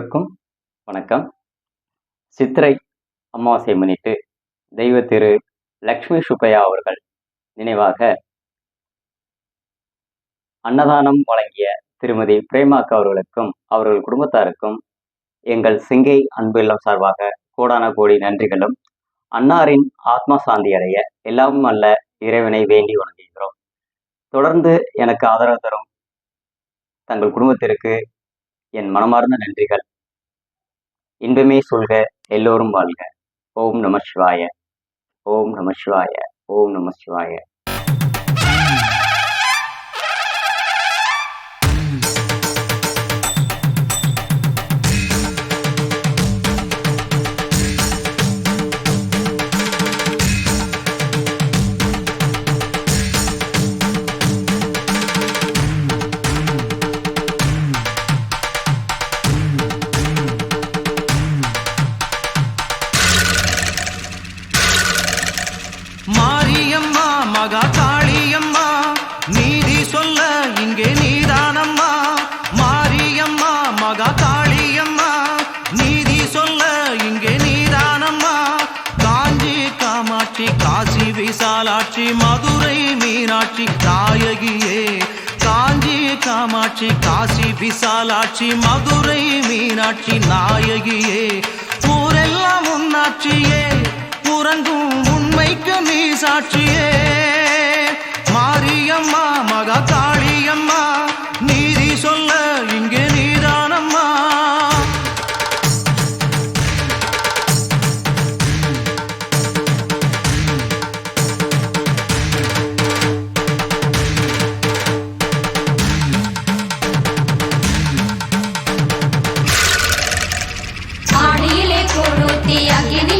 அனைவருக்கும் வணக்கம். சித்திரை அமாவாசை முன்னிட்டு தெய்வ திரு லக்ஷ்மி சுப்பையா அவர்கள் நினைவாக அன்னதானம் வழங்கிய திருமதி பிரேமாக்கா அவர்களுக்கும் அவர்கள் குடும்பத்தாருக்கும் எங்கள் சிங்கை அன்பு இல்லம் சார்பாக கோடான கோடி நன்றிகளும். அன்னாரின் ஆத்மா சாந்தி அடைய எல்லாம் அல்ல இறைவனை வேண்டி வணங்குகிறோம். தொடர்ந்து எனக்கு ஆதரவு தரும் தங்கள் குடும்பத்திற்கு என் மனமார்ந்த நன்றிகள். இன்பமே சொல்க எல்லோரும் வாழ்க. ஓம் நம சிவாய. ஓம் நம சிவாய. ஓம் நம சிவாய. விசாலாட்சி மதுரை மீனாட்சி தாயகியே காஞ்சி காமாட்சி காசி விசாலாட்சி மதுரை மீனாட்சி நாயகியே. ஊரெல்லாம் உன்னாட்சியே உறங்கும் உண்மைக்கு நீ சாட்சியே ಜ್ಯೋತಿಯಾಗಿ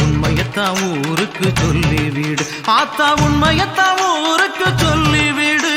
உண்மையத்தா ஊருக்கு சொல்லிவிடு. ஆத்தா உண்மையத்தா ஊருக்கு சொல்லிவிடு.